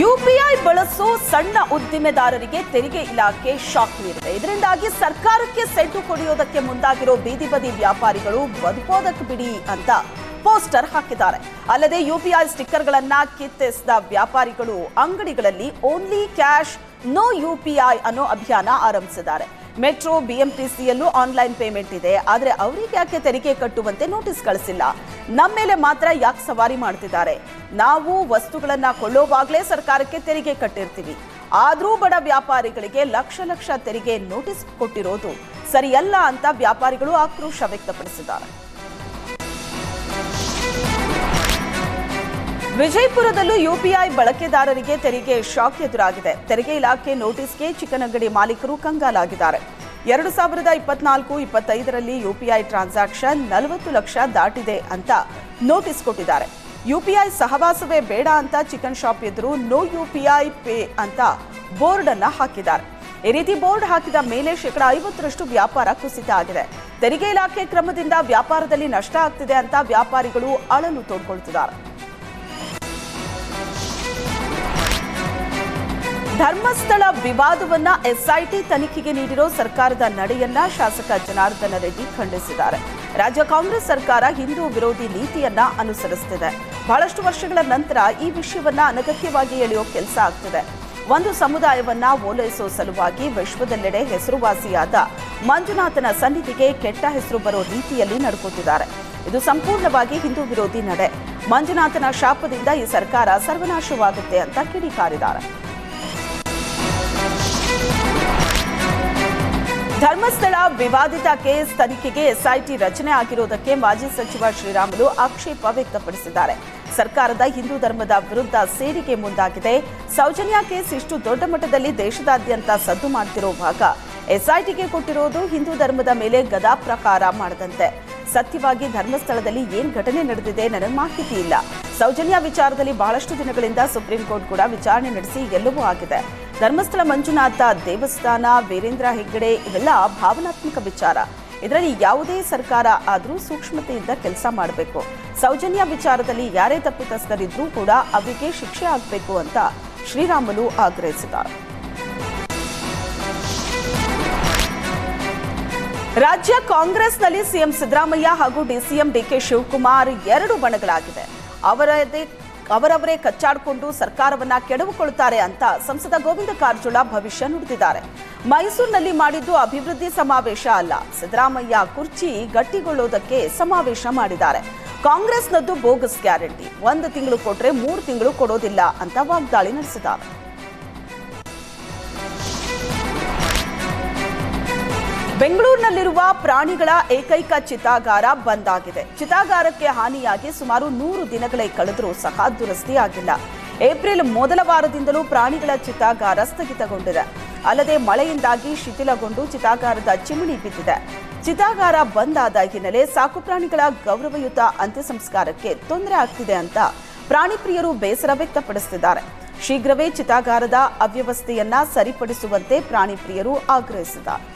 UPI ಬಳಸೋ ಸಣ್ಣ ಉದ್ದಿಮೆದಾರರಿಗೆ ತೆರಿಗೆ ಇಲಾಖೆ ಶಾಕ್ ನೀಡಿದೆ. ಇದರಿಂದಾಗಿ ಸರ್ಕಾರಕ್ಕೆ ಸೆಡ್ಡು ಕೊಡಿಯೋದಕ್ಕೆ ಮುಂದಾಗಿರೋ ಬೀದಿ ಬದಿ ವ್ಯಾಪಾರಿಗಳು ಬದುಕೋದಕ್ಕೆ ಬಿಡಿ ಅಂತ ಪೋಸ್ಟರ್ ಹಾಕಿದ್ದಾರೆ. ಅಲ್ಲದೆ ಯುಪಿಐ ಸ್ಟಿಕ್ಕರ್ಗಳನ್ನ ಕಿತ್ತೆಸಿದ ವ್ಯಾಪಾರಿಗಳು ಅಂಗಡಿಗಳಲ್ಲಿ ಓನ್ಲಿ ಕ್ಯಾಶ್, ನೋ ಯುಪಿಐ ಅನ್ನೋ ಅಭಿಯಾನ ಆರಂಭಿಸಿದ್ದಾರೆ. ಮೆಟ್ರೋ ಬಿಎಂಟಿಸಿಯಲ್ಲೂ ಆನ್ಲೈನ್ ಪೇಮೆಂಟ್ ಇದೆ, ಆದರೆ ಅವರಿಗೆ ಯಾಕೆ ತೆರಿಗೆ ಕಟ್ಟುವಂತೆ ನೋಟಿಸ್ ಕಳಿಸಿಲ್ಲ? ನಮ್ಮ ಮೇಲೆ ಮಾತ್ರ ಯಾಕೆ ಸವಾರಿ ಮಾಡ್ತಿದ್ದಾರೆ? ನಾವು ವಸ್ತುಗಳನ್ನು ಕೊಳ್ಳೋವಾಗಲೇ ಸರ್ಕಾರಕ್ಕೆ ತೆರಿಗೆ ಕಟ್ಟಿರ್ತೀವಿ. ಆದರೂ ಬಡ ವ್ಯಾಪಾರಿಗಳಿಗೆ ಲಕ್ಷ ಲಕ್ಷ ತೆರಿಗೆ ನೋಟಿಸ್ ಕೊಟ್ಟಿರೋದು ಸರಿಯಲ್ಲ ಅಂತ ವ್ಯಾಪಾರಿಗಳು ಆಕ್ರೋಶ ವ್ಯಕ್ತಪಡಿಸಿದ್ದಾರೆ. ವಿಜಯಪುರದಲ್ಲೂ ಯುಪಿಐ ಬಳಕೆದಾರರಿಗೆ ತೆರಿಗೆ ಶಾಕ್ ಎದುರಾಗಿದೆ. ತೆರಿಗೆ ಇಲಾಖೆ ನೋಟಿಸ್ಗೆ ಚಿಕನ್ ಅಂಗಡಿ ಮಾಲೀಕರು ಕಂಗಾಲಾಗಿದ್ದಾರೆ. ಎರಡು ಸಾವಿರದ ಇಪ್ಪತ್ನಾಲ್ಕು ಇಪ್ಪತ್ತೈದರಲ್ಲಿ ಯುಪಿಐ ಟ್ರಾನ್ಸಾಕ್ಷನ್ ನಲವತ್ತು ಲಕ್ಷ ದಾಟಿದೆ ಅಂತ ನೋಟಿಸ್ ಕೊಟ್ಟಿದ್ದಾರೆ. ಯುಪಿಐ ಸಹವಾಸವೇ ಬೇಡ ಅಂತ ಚಿಕನ್ ಶಾಪ್ ಎದುರು ನೋ ಯುಪಿಐ ಪೇ ಅಂತ ಬೋರ್ಡ್ ಅನ್ನ ಹಾಕಿದ್ದಾರೆ. ಈ ರೀತಿ ಬೋರ್ಡ್ ಹಾಕಿದ ಮೇಲೆ ಶೇಕಡ ಐವತ್ತರಷ್ಟು ವ್ಯಾಪಾರ ಕುಸಿತ ಆಗಿದೆ. ತೆರಿಗೆ ಇಲಾಖೆ ಕ್ರಮದಿಂದ ವ್ಯಾಪಾರದಲ್ಲಿ ನಷ್ಟ ಆಗ್ತಿದೆ ಅಂತ ವ್ಯಾಪಾರಿಗಳು ಅಳಲು ತೋಡ್ಕೊಳ್ತಿದ್ದಾರೆ. ಧರ್ಮಸ್ಥಳ ವಿವಾದವನ್ನ ಎಸ್ಐಟಿ ತನಿಖೆಗೆ ನೀಡಿರೋ ಸರ್ಕಾರದ ನಡೆಯನ್ನ ಶಾಸಕ ಜನಾರ್ದನ ರೆಡ್ಡಿ ಖಂಡಿಸಿದ್ದಾರೆ. ರಾಜ್ಯ ಕಾಂಗ್ರೆಸ್ ಸರ್ಕಾರ ಹಿಂದೂ ವಿರೋಧಿ ನೀತಿಯನ್ನ ಅನುಸರಿಸುತ್ತಿದೆ ಬಹಳಷ್ಟು ವರ್ಷಗಳ ನಂತರ ಈ ವಿಷಯವನ್ನ ಅನಗತ್ಯವಾಗಿ ಎಳೆಯೋ ಕೆಲಸ ಆಗ್ತಿದೆ. ಒಂದು ಸಮುದಾಯವನ್ನ ಓಲೈಸೋ ಸಲುವಾಗಿ ವಿಶ್ವದೆಲ್ಲೆಡೆ ಹೆಸರುವಾಸಿಯಾದ ಮಂಜುನಾಥನ ಸನ್ನಿಧಿಗೆ ಕೆಟ್ಟ ಹೆಸರು ಬರೋ ರೀತಿಯಲ್ಲಿ ನಡ್ಕೋತಿದ್ದಾರೆ. ಇದು ಸಂಪೂರ್ಣವಾಗಿ ಹಿಂದೂ ವಿರೋಧಿ ನಡೆ. ಮಂಜುನಾಥನ ಶಾಪದಿಂದ ಈ ಸರ್ಕಾರ ಸರ್ವನಾಶವಾಗುತ್ತೆ ಅಂತ ಕಿಡಿಕಾರಿದ್ದಾರೆ. ಧರ್ಮಸ್ಥಳ ವಿವಾದಿತ ಕೇಸ್ ತನಿಖೆಗೆ ಎಸ್ಐಟಿ ರಚನೆ ಆಗಿರುವುದಕ್ಕೆ ಮಾಜಿ ಸಚಿವ ಶ್ರೀರಾಮುಲು ಆಕ್ಷೇಪ ವ್ಯಕ್ತಪಡಿಸಿದ್ದಾರೆ. ಸರ್ಕಾರದ ಹಿಂದೂ ಧರ್ಮದ ವಿರುದ್ಧ ಸೇರಿಗೆ ಮುಂದಾಗಿದೆ. ಸೌಜನ್ಯ ಕೇಸ್ ಇಷ್ಟು ದೊಡ್ಡ ಮಟ್ಟದಲ್ಲಿ ದೇಶದಾದ್ಯಂತ ಸದ್ದು ಮಾಡ್ತಿರೋ ಭಾಗ. ಎಸ್ಐಟಿಗೆ ಕೊಟ್ಟಿರೋದು ಹಿಂದೂ ಧರ್ಮದ ಮೇಲೆ ಗದಾ ಪ್ರಕಾರ ಮಾಡದಂತೆ. ಸತ್ಯವಾಗಿ ಧರ್ಮಸ್ಥಳದಲ್ಲಿ ಏನ್ ಘಟನೆ ನಡೆದಿದೆ ನನಗೆ ಮಾಹಿತಿ ಇಲ್ಲ. ಸೌಜನ್ಯ ವಿಚಾರದಲ್ಲಿ ಬಹಳಷ್ಟು ದಿನಗಳಿಂದ ಸುಪ್ರೀಂ ಕೋರ್ಟ್ ಕೂಡ ವಿಚಾರಣೆ ನಡೆಸಿ ಎಲ್ಲವೂ ಆಗಿದೆ. ಧರ್ಮಸ್ಥಳ ಮಂಜುನಾಥ ದೇವಸ್ಥಾನ, ವೀರೇಂದ್ರ ಹೆಗ್ಗಡೆ ಇವೆಲ್ಲ ಭಾವನಾತ್ಮಕ ವಿಚಾರ. ಇದರಲ್ಲಿ ಯಾವುದೇ ಸರ್ಕಾರ ಆದರೂ ಸೂಕ್ಷ್ಮತೆಯಿಂದ ಕೆಲಸ ಮಾಡಬೇಕು. ಸೌಜನ್ಯ ವಿಚಾರದಲ್ಲಿ ಯಾರೇ ತಪ್ಪಿತಸ್ಥರಿದ್ರೂ ಕೂಡ ಅವರಿಗೆ ಶಿಕ್ಷೆ ಆಗಬೇಕು ಅಂತ ಶ್ರೀರಾಮುಲು ಆಗ್ರಹಿಸಿದ್ದಾರೆ. ರಾಜ್ಯ ಕಾಂಗ್ರೆಸ್ನಲ್ಲಿ ಸಿಎಂ ಸಿದ್ದರಾಮಯ್ಯ ಹಾಗೂ ಡಿಸಿಎಂ ಡಿಕೆ ಶಿವಕುಮಾರ್ ಎರಡು ಬಣಗಳಾಗಿದೆ ಅವರದೇ, ಅವರವರೇ ಕಚ್ಚಾಡಿಕೊಂಡು ಸರ್ಕಾರವನ್ನ ಕೆಡವುಕೊಳ್ತಾರೆ ಅಂತ ಸಂಸದ ಗೋವಿಂದ ಕಾರಜೋಳ ಭವಿಷ್ಯ ನುಡಿದಿದ್ದಾರೆ. ಮೈಸೂರಿನಲ್ಲಿ ಮಾಡಿದ್ದು ಅಭಿವೃದ್ಧಿ ಸಮಾವೇಶ ಅಲ್ಲ. ಸಿದ್ದರಾಮಯ್ಯ ಕುರ್ಚಿ ಗಟ್ಟಿಗೊಳ್ಳೋದಕ್ಕೆ ಸಮಾವೇಶ ಮಾಡಿದ್ದಾರೆ. ಕಾಂಗ್ರೆಸ್ನದ್ದು ಬೋಗಸ್ ಗ್ಯಾರಂಟಿ. ಒಂದು ತಿಂಗಳು ಕೊಟ್ರೆ ಮೂರು ತಿಂಗಳು ಕೊಡೋದಿಲ್ಲ ಅಂತ ವಾಗ್ದಾಳಿ ನಡೆಸಿದ್ದಾರೆ. ಬೆಂಗಳೂರಿನಲ್ಲಿರುವ ಪ್ರಾಣಿಗಳ ಏಕೈಕ ಚಿತಾಗಾರ ಬಂದ್ ಆಗಿದೆ ಚಿತಾಗಾರಕ್ಕೆ ಹಾನಿಯಾಗಿ ಸುಮಾರು ನೂರು ದಿನಗಳೇ ಕಳೆದರೂ ಸಹ ದುರಸ್ತಿ ಆಗಿಲ್ಲ ಏಪ್ರಿಲ್ ಮೊದಲ ವಾರದಿಂದಲೂ ಪ್ರಾಣಿಗಳ ಚಿತಾಗಾರ ಸ್ಥಗಿತಗೊಂಡಿದೆ. ಅಲ್ಲದೆ ಮಳೆಯಿಂದಾಗಿ ಶಿಥಿಲಗೊಂಡು ಚಿತಾಗಾರದ ಚಿಮಣಿ ಬಿದ್ದಿದೆ. ಚಿತಾಗಾರ ಬಂದ್ ಆದ ಹಿನ್ನೆಲೆ ಸಾಕುಪ್ರಾಣಿಗಳ ಗೌರವಯುತ ಅಂತ್ಯ ಸಂಸ್ಕಾರಕ್ಕೆ ತೊಂದರೆ ಆಗ್ತಿದೆ ಅಂತ ಪ್ರಾಣಿ ಪ್ರಿಯರು ಬೇಸರ ವ್ಯಕ್ತಪಡಿಸುತ್ತಿದ್ದಾರೆ. ಶೀಘ್ರವೇ ಚಿತಾಗಾರದ ಅವ್ಯವಸ್ಥೆಯನ್ನ ಸರಿಪಡಿಸುವಂತೆ ಪ್ರಾಣಿ ಪ್ರಿಯರು ಆಗ್ರಹಿಸಿದ್ದಾರೆ.